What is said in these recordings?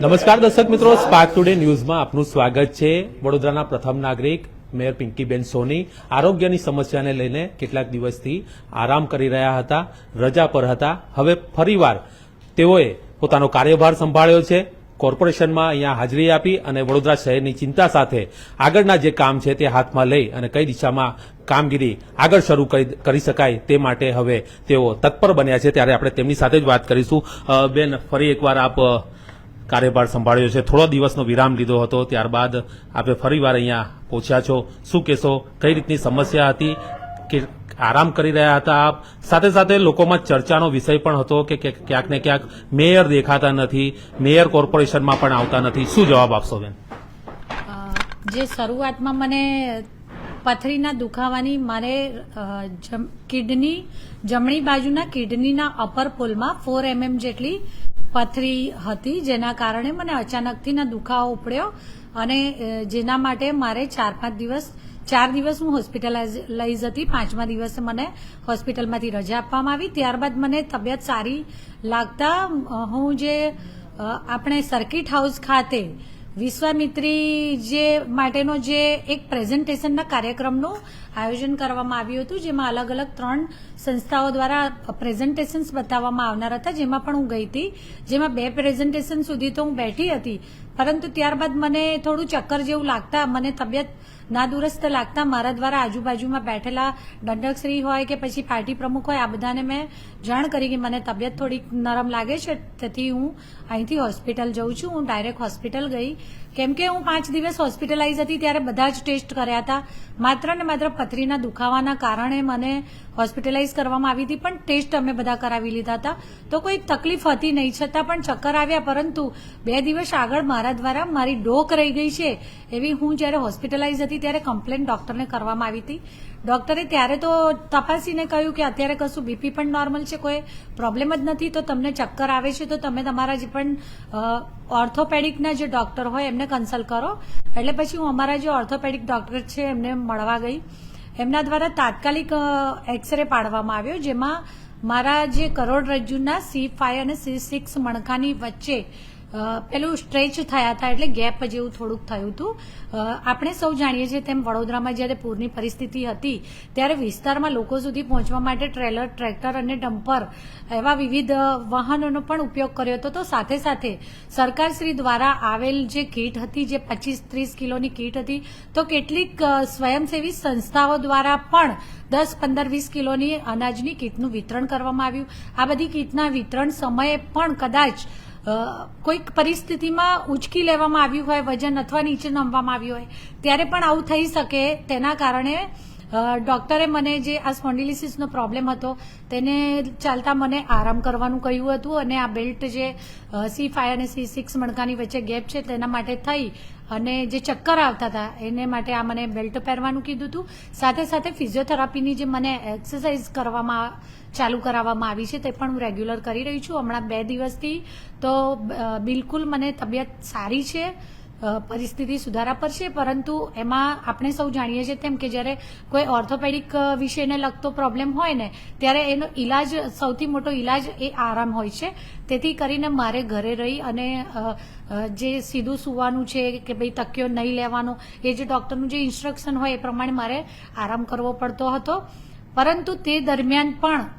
નમસ્કાર દર્શક મિત્રો સ્પાર્ક ટુડે ન્યૂઝમાં આપનું સ્વાગત છે. વડોદરાના પ્રથમ નાગરિક, મેયર પિંકીબેન સોની. આરોગ્યની સમસ્યાને લઈને કેટલાક દિવસથી આરામ કરી રહ્યા હતા, રજા પર હતા. હવે ફરીવાર તેઓએ પોતાનો કાર્યભાર સંભાળ્યો છે. કોર્પોરેશનમાં અહીંયા હાજરી આપી અને વડોદરા શહેરની ચિંતા સાથે આગળના જે કામ છે તે હાથમાં લઈ અને કઈ દિશામાં કામગીરી આગળ શરૂ કરી શકાય તે માટે હવે તેઓ તત્પર બન્યા છે. ત્યારે આપણે તેમની સાથે જ વાત કરીશું. બેન, ફરી એકવાર આપ કાર્યભાર સંભાળ્યો છે. થોડો દિવસનો વિરામ લીધો હતો. ત્યારબાદ આપે ફરીવાર અહીંયા પહોંચ્યા છો. શું કહેશો? કઈ રીતની સમસ્યા હતી? કે આરામ કરી રહ્યા હતા આપ? સાથે સાથે લોકોમાં ચર્ચાનો વિષય પણ હતો કે ક્યાંક ને ક્યાંક મેયર દેખાતા નથી. મેયર કોર્પોરેશનમાં પણ આવતા નથી. શું જવાબ આપશો બેન? જે શરૂઆતમાં મને પથરીના દુખાવાની, મારે કિડની, જમણી બાજુના કિડનીના અપર પોલમાં ફોર એમએમ જેટલી પથરી હતી, જેના કારણે મને અચાનકથી ના દુખાવો ઉપડ્યો અને જેના માટે મારે ચાર પાંચ દિવસ, ચાર દિવસ હું હોસ્પિટલાઇઝ હતી. પાંચમા દિવસે મને હોસ્પિટલમાંથી રજા આપવામાં આવી. ત્યારબાદ મને તબિયત સારી લાગતા હું જે આપણે સર્કિટ હાઉસ ખાતે વિશ્વામિત્રી જે માટેનો જે એક પ્રેઝન્ટેશનના કાર્યક્રમનું આયોજન કરવામાં આવ્યું હતું, જેમાં અલગ અલગ ત્રણ સંસ્થાઓ દ્વારા પ્રેઝન્ટેશન્સ બતાવવામાં આવનાર હતા. જેમાં પણ હું ગઈ હતી. જેમાં બે પ્રેઝન્ટેશન સુધી તો હું બેઠી હતી. પરંતુ ત્યારબાદ મને થોડું ચક્કર જેવું લાગતા, મને તબિયત નાદુરસ્ત લાગતા મારા દ્વારા આજુબાજુમાં બેઠેલા દંડકશ્રી હોય કે પછી પાર્ટી પ્રમુખ હોય, આ બધાને મેં જાણ કરી કે મને તબિયત થોડીક નરમ લાગે છે. તેથી હું અહીંથી હોસ્પિટલ જઉં છું. હું ડાયરેક્ટ હોસ્પિટલ ગઈ. કેમ કે હું પાંચ દિવસ હોસ્પિટલાઇઝ હતી ત્યારે બધા જ ટેસ્ટ કર્યા હતા. માત્ર ને માત્ર પથરીના દુખાવાના કારણે મને હોસ્પિટલાઇઝ કરવામાં આવી હતી, પણ ટેસ્ટ અમે બધા કરાવી લીધા હતા. તો કોઈ તકલીફ હતી નહીં, છતાં પણ ચક્કર આવ્યા, પરંતુ બે દિવસ આગળ મારા દ્વારા મારી ડોક રહી ગઈ છે. એવી હું જ્યારે હોસ્પિટલાઇઝ હતી ત્યારે કમ્પ્લેન ડોક્ટરને કરવામાં આવી હતી. ડોક્ટરે ત્યારે તો તપાસીને કહ્યું કે અત્યારે કશું બીપી પણ નોર્મલ છે, કોઈ પ્રોબ્લેમ જ નથી, તો તમને ચક્કર આવે છે, તો તમે તમારા જે પણ ઓર્થોપેડિકના જે ડોક્ટર હોય એમને કન્સલ્ટ કરો. એટલે પછી હું અમારા જે ઓર્થોપેડિક ડોક્ટર છે એમને મળવા ગઈ. એમના દ્વારા તાત્કાલિક એક્સરે પાડવામાં આવ્યો, જેમાં મારા જે કરોડરજ્જુના સી ફાઈવ અને સી સિક્સ મણકાની વચ્ચે પેલું સ્ટ્રેચ થયા હતા એટલે ગેપ જેવું થોડુંક થયું હતું. આપણે સૌ જાણીએ છીએ તેમ વડોદરામાં જ્યારે પૂરની પરિસ્થિતિ હતી, ત્યારે વિસ્તારમાં લોકો સુધી પહોંચવા માટે ટ્રેલર, ટ્રેક્ટર અને ડમ્પર એવા વિવિધ વાહનોનો પણ ઉપયોગ કર્યો હતો. તો સાથે સાથે સરકારશ્રી દ્વારા આવેલ જે કીટ હતી, જે પચીસ ત્રીસ કિલોની કીટ હતી, તો કેટલીક સ્વયંસેવી સંસ્થાઓ દ્વારા પણ દસ પંદર વીસ કિલોની અનાજની કીટનું વિતરણ કરવામાં આવ્યું. આ બધી કીટના વિતરણ સમયે પણ કદાચ કોઈક પરિસ્થિતિમાં ઉચકી લેવામાં આવ્યું હોય, વજન અથવા નીચે નમવામાં આવ્યું હોય, ત્યારે પણ આવું થઈ શકે તેના કારણે ડોક્ટરે મને જે આ સ્પોન્ડિલિસિસનો પ્રોબ્લેમ હતો, તેને ચાલતા મને આરામ કરવાનું કહ્યું હતું અને આ બેલ્ટ જે સી ફાઈવ અને સી સિક્સ મણકાની વચ્ચે ગેપ છે, તેના માટે થઈ અને જે ચક્કર આવતા હતા, એને માટે આ મને બેલ્ટ પહેરવાનું કીધું હતું. સાથે સાથે ફિઝિયોથેરાપીની જે મને એક્સરસાઇઝ કરવામાં, ચાલુ કરાવવામાં આવી છે, તે પણ હું રેગ્યુલર કરી રહી છું. હમણાં બે દિવસથી તો બિલકુલ મને તબિયત સારી છે. પરિસ્થિતિ સુધારા પર છે પરંતુ એમાં આપણે સૌ જાણીએ છીએ તેમ કે જ્યારે કોઈ ઓર્થોપેડિક વિષયને લગતો પ્રોબ્લેમ હોય ને, ત્યારે એનો ઈલાજ, સૌથી મોટો ઈલાજ એ આરામ હોય છે. તેથી કરીને મારે ઘરે રહી અને જે સીધું સુવાનું છે કે ભાઈ તકિયો નહીં લેવાનો, એ જે ડૉક્ટરનું જે ઇન્સ્ટ્રક્શન હોય એ પ્રમાણે મારે આરામ કરવો પડતો હતો. પરંતુ તે દરમિયાન પણ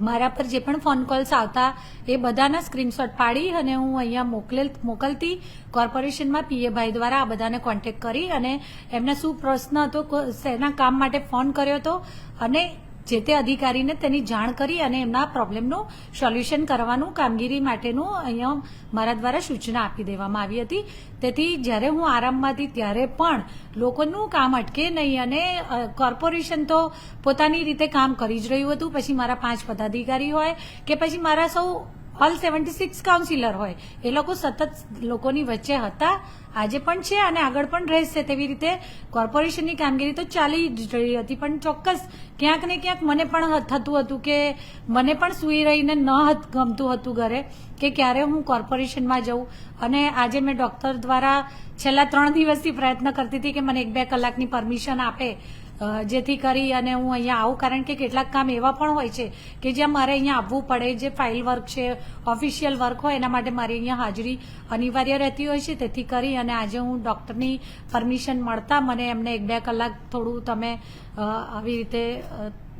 મારા પર જે પણ ફોન કોલ્સ આવતા, એ બધાના સ્ક્રીનશોટ પાડી અને હું અહીંયા મોકલેલ, મોકલતી કોર્પોરેશનમાં પીએ ભાઈ દ્વારા આ બધાને કોન્ટેક્ટ કરી અને એમને શું પ્રશ્ન હતો શેના કામ માટે ફોન કર્યો હતો અને જે તે અધિકારીને તેની જાણ કરી અને એમના પ્રોબ્લેમનું સોલ્યુશન કરવાનું કામગીરી માટેનું અહીંયા મારા દ્વારા સૂચના આપી દેવામાં આવી હતી. તેથી જ્યારે હું આરામમાં હતી ત્યારે પણ લોકોનું કામ અટકે નહીં અને કોર્પોરેશન તો પોતાની રીતે કામ કરી જ રહ્યું હતું. પછી મારા પાંચ પદાધિકારી હોય કે પછી મારા સૌ ઓલ સેવન્ટી સિક્સ કાઉન્સિલર હોય. એ લોકો સતત લોકોની વચ્ચે હતા. આજે પણ છે અને આગળ પણ રહેશે. તેવી રીતે કોર્પોરેશનની કામગીરી તો ચાલી જ રહી હતી, પણ ચોક્કસ ક્યાંક ને ક્યાંક મને પણ થતું હતું કે મને પણ સૂઈ રહીને ન ગમતું હતું ઘરે કે ક્યારે હું કોર્પોરેશનમાં જઉં. અને આજે મેં ડોક્ટર દ્વારા છેલ્લા ત્રણ દિવસથી પ્રયત્ન કરતી હતી કે મને એક બે કલાકની પરમિશન આપે. જેથી કરી અને હું અહીંયા આવું, કારણ કે કેટલાક કામ એવા પણ હોય છે કે જ્યાં મારે અહીંયા આવવું પડે, જે ફાઇલ વર્ક છે, ઓફિશિયલ વર્ક હોય, એના માટે મારી અહીંયા હાજરી અનિવાર્ય રહેતી હોય છે. તેથી કરી અને આજે હું ડૉક્ટરની પરમિશન મળતા મને એમને એક બે કલાક થોડું તમે આવી રીતે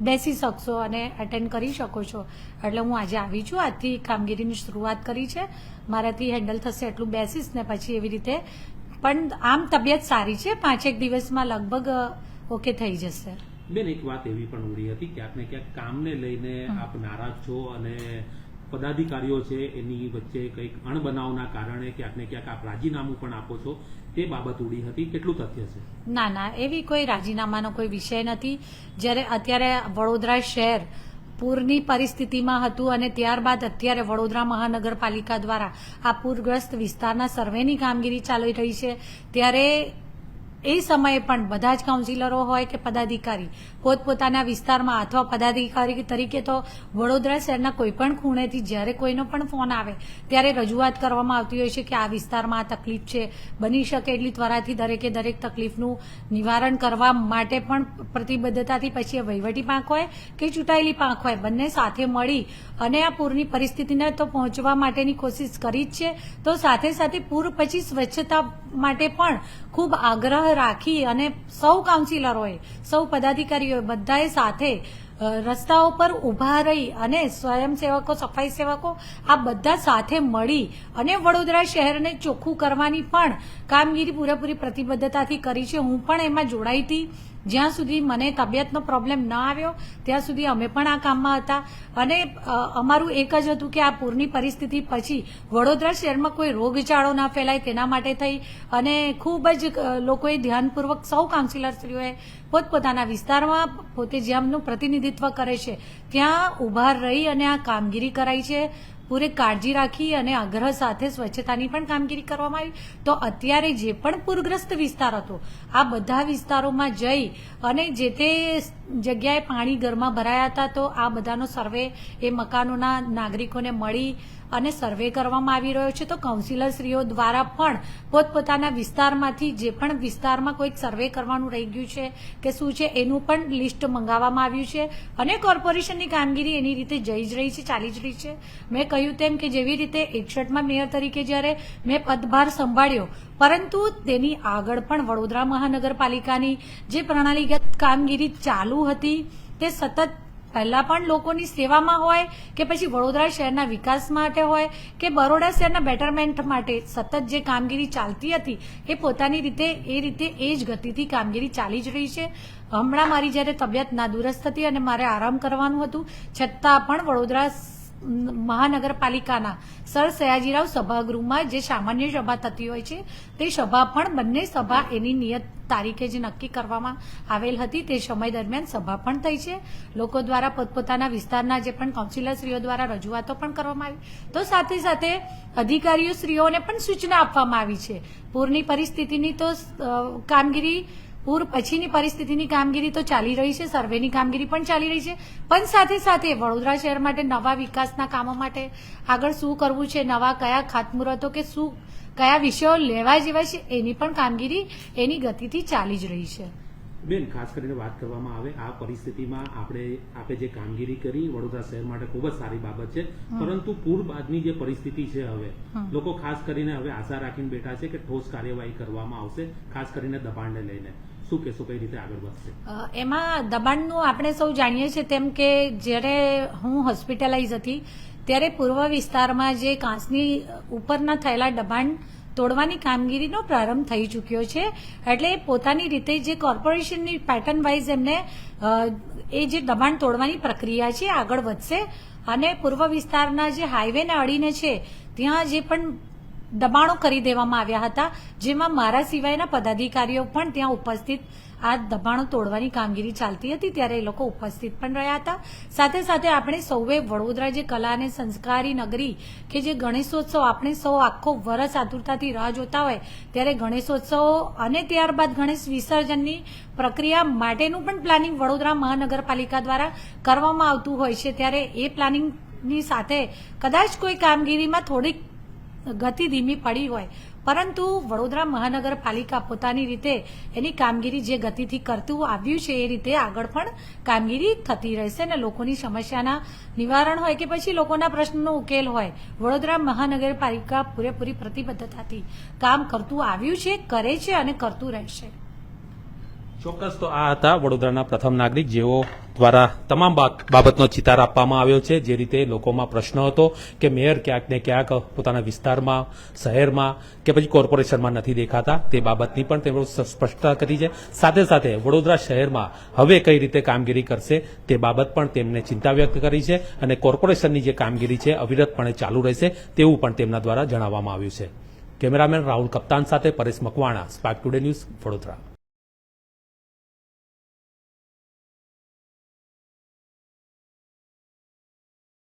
બેસી શકશો અને એટેન્ડ કરી શકો છો. એટલે હું આજે આવી છું. આજથી કામગીરીની શરૂઆત કરી છે. મારાથી હેન્ડલ થશે એટલું બેસીશ ને પછી એવી રીતે. પણ આમ તબિયત સારી છે. પાંચેક દિવસમાં લગભગ ઓકે થઈ જશે બેન એક વાત એવી પણ ઉડી હતી ક્યાંક ને ક્યાંક કામને લઈને આપ નારાજ છો અને પદાધિકારીઓ છે એની વચ્ચે કંઈક અણબનાવના કારણે ક્યાંક ને ક્યાંક આપ રાજીનામું પણ આપો છો તે બાબત ઉડી હતી. કેટલું તથ્ય છે? ના ના એવી કોઈ રાજીનામાનો કોઈ વિષય નથી. જ્યારે અત્યારે વડોદરા શહેર પૂરની પરિસ્થિતિમાં હતું અને ત્યારબાદ અત્યારે વડોદરા મહાનગરપાલિકા દ્વારા આ પૂરગ્રસ્ત વિસ્તારના સર્વેની કામગીરી ચાલી રહી છે ત્યારે એ સમયે પણ બધા જ કાઉન્સિલરો હોય કે પદાધિકારી, પોતપોતાના વિસ્તારમાં અથવા પદાધિકારી તરીકે તો વડોદરા શહેરના કોઈપણ ખૂણેથી જ્યારે કોઈનો પણ ફોન આવે, ત્યારે રજૂઆત કરવામાં આવતી હોય છે કે આ વિસ્તારમાં આ તકલીફ છે, બની શકે એટલી ત્વરાથી દરેકે દરેક તકલીફનું નિવારણ કરવા માટે પણ પ્રતિબદ્ધતાથી પછી એ વહીવટી પાંખ હોય કે ચૂંટાયેલી પાંખ હોય, બંને સાથે મળી અને આ પૂરની પરિસ્થિતિને તો પહોંચવા માટેની કોશિશ કરી જ છે, તો સાથે સાથે પૂર પછી સ્વચ્છતા માટે પણ ખૂબ આગ્રહ રાખી અને સૌ કાઉન્સિલરોએ સૌ પદાધિકારીઓએ બધાએ સાથે રસ્તાઓ પર ઊભા રહી અને સ્વયંસેવકો, સફાઈ સેવકો, આ બધા સાથે મળી અને વડોદરા શહેરને ચોખ્ખું કરવાની પણ કામગીરી પૂરેપૂરી પ્રતિબદ્ધતાથી કરી છે. હું પણ એમાં જોડાઈ હતી. જ્યાં સુધી મને તબિયતનો પ્રોબ્લેમ ન આવ્યો, ત્યાં સુધી અમે પણ આ કામમાં હતા. અને અમારું એક જ હતું કે આ પૂરની પરિસ્થિતિ પછી વડોદરા શહેરમાં કોઈ રોગચાળો ના ફેલાય તેના માટે થઈ. અને ખૂબ જ લોકોએ ધ્યાનપૂર્વક સૌ કાઉન્સિલરશ્રીઓએ પોતપોતાના વિસ્તારમાં પોતે જેમનું પ્રતિનિધિત્વ કરે છે, ત્યાં ઊભા રહી અને આ કામગીરી કરાઈ છે. પૂરે કાળજી રાખી અને આગ્રહ સાથે સ્વચ્છતાની પણ કામગીરી કરવામાં આવી. તો અત્યારે જે પણ પૂરગ્રસ્ત વિસ્તાર હતો, આ બધા વિસ્તારોમાં જઈ અને જે તે જગ્યાએ પાણી ઘરમાં ભરાયા હતા તો આ બધાનો સર્વે એ મકાનોના નાગરિકોને મળી અને સર્વે કરવામાં આવી રહ્યો છે. તો કાઉન્સિલરશ્રીઓ દ્વારા પણ પોતપોતાના વિસ્તારમાંથી જે પણ વિસ્તારમાં કોઈક સર્વે કરવાનું રહી ગયું છે કે શું છે એનું પણ લિસ્ટ મંગાવવામાં આવ્યું છે અને કોર્પોરેશનની કામગીરી એની રીતે જઈ જ રહી છે, ચાલી જ રહી છે. મેં કહ્યું તેમ કે જેવી રીતે એકસઠમાં મેયર તરીકે જ્યારે મેં પદભાર સંભાળ્યો, પરંતુ તેની આગળ પણ વડોદરા મહાનગરપાલિકાની જે પ્રણાલીગત કામગીરી ચાલુ હતી તે સતત પહેલા પણ લોકોની સેવામાં હોય કે પછી વડોદરા શહેરના વિકાસ માટે હોય કે બરોડા શહેરના બેટરમેન્ટ માટે સતત જે કામગીરી ચાલતી હતી એ પોતાની રીતે, એ રીતે એ જ ગતિથી કામગીરી ચાલી જ રહી છે. હમણાં મારી જ્યારે તબિયત નાદુરસ્ત હતી અને મારે આરામ કરવાનું હતું, છતાં પણ વડોદરા મહાનગરપાલિકાના સર સયાજીરાવ સભાગૃહમાં જે સામાન્ય સભા થતી હોય છે, તે સભા પણ બંને સભા એની નિયત તારીખે જે નક્કી કરવામાં આવેલ હતી. તે સમય દરમિયાન સભા પણ થઈ છે. લોકો દ્વારા પોતપોતાના વિસ્તારના જે પણ કાઉન્સિલરશ્રીઓ દ્વારા રજૂઆતો પણ કરવામાં આવી. તો સાથે સાથે અધિકારીઓ શ્રીઓને પણ સૂચના આપવામાં આવી છે. પૂરની પરિસ્થિતિની તો કામગીરી પૂર પછીની પરિસ્થિતિની કામગીરી તો ચાલી રહી છે સર્વેની કામગીરી પણ ચાલી રહી છે. પણ સાથે સાથે વડોદરા શહેર માટે નવા વિકાસના કામો માટે આગળ શું કરવું છે નવા કયા ખાતમુહૂર્તો કે શું કયા વિષયો લેવા જેવા છે એની પણ કામગીરી એની ગતિથી ચાલી જ રહી છે. બેન ખાસ કરીને વાત કરવામાં આવે આ પરિસ્થિતિમાં આપણે આપણે જે કામગીરી કરી વડોદરા શહેર માટે ખૂબ જ સારી બાબત છે. પરંતુ પૂર બાદની જે પરિસ્થિતિ છે હવે લોકો ખાસ કરીને હવે આશા રાખીને બેઠા છે કે ઠોસ કાર્યવાહી કરવામાં આવશે ખાસ કરીને દબાણને લઈને. શું કહેશો કઈ રીતે આગળ વધશે? એમાં દબાણનું આપણે સૌ જાણીએ છીએ તેમ કે જ્યારે હું હોસ્પિટલાઇઝ હતી, ત્યારે પૂર્વ વિસ્તારમાં જે કાંસની ઉપરના થયેલા દબાણ તોડવાની કામગીરીનો પ્રારંભ થઈ ચૂક્યો છે. એટલે પોતાની રીતે જે કોર્પોરેશનની પેટર્ન વાઇઝ એમને એ જે દબાણ તોડવાની પ્રક્રિયા છે આગળ વધશે. અને પૂર્વ વિસ્તારના જે હાઈવેને અડીને છે, ત્યાં જે પણ દબાણો કરી દેવામાં આવ્યા હતા, જેમાં મારા સિવાયના પદાધિકારીઓ પણ ત્યાં ઉપસ્થિત. આ દબાણો તોડવાની કામગીરી ચાલતી હતી, ત્યારે એ લોકો ઉપસ્થિત પણ રહ્યા હતા. સાથે સાથે આપણે સૌએ વડોદરા જે કલા અને સંસ્કારી નગરી કે જે ગણેશોત્સવ, આપણે સૌ આખો વરસ આતુરતાથી રાહ જોતા હોય, ત્યારે ગણેશોત્સવ અને ત્યારબાદ ગણેશ વિસર્જનની પ્રક્રિયા માટેનું પણ પ્લાનિંગ વડોદરા મહાનગરપાલિકા દ્વારા કરવામાં આવતું હોય છે. ત્યારે એ પ્લાનિંગની સાથે કદાચ કોઈ કામગીરીમાં થોડીક ગતિ ધીમી પડી હોય. પરંતુ વડોદરા મહાનગરપાલિકા પોતાની રીતે એની કામગીરી જે ગતિથી કરતું આવ્યું છે એ રીતે આગળ પણ કામગીરી થતી રહેશે અને લોકોની સમસ્યાના નિવારણ હોય કે પછી લોકોના પ્રશ્નનો ઉકેલ હોય, વડોદરા મહાનગરપાલિકા પૂરેપૂરી પ્રતિબદ્ધતાથી કામ કરતું આવ્યું છે, કરે છે અને કરતું રહેશે. ચોક્કસ તો આ હતા વડોદરાના પ્રથમ નાગરિક જેઓ દ્વારા તમામ બાબતનો ચિતાર આપવામાં આવ્યો છે. જે રીતે લોકોમાં પ્રશ્ન હતો કે મેયર ક્યાંક ને ક્યાંક પોતાના વિસ્તારમાં, શહેરમાં કે પછી કોર્પોરેશનમાં નથી દેખાતા. તે બાબતની પણ તેમણે સ્પષ્ટતા કરી છે. સાથે સાથે વડોદરા શહેરમાં હવે કઈ રીતે કામગીરી કરશે તે બાબત પણ તેમને ચિંતા વ્યક્ત કરી છે અને કોર્પોરેશનની જે કામગીરી છે અવિરતપણે ચાલુ રહેશે તેવું પણ તેમના દ્વારા જણાવવામાં આવ્યું છે. કેમેરામેન રાહુલ કપ્તાન સાથે Paresh Makwana, Spark Today News, Vadodara.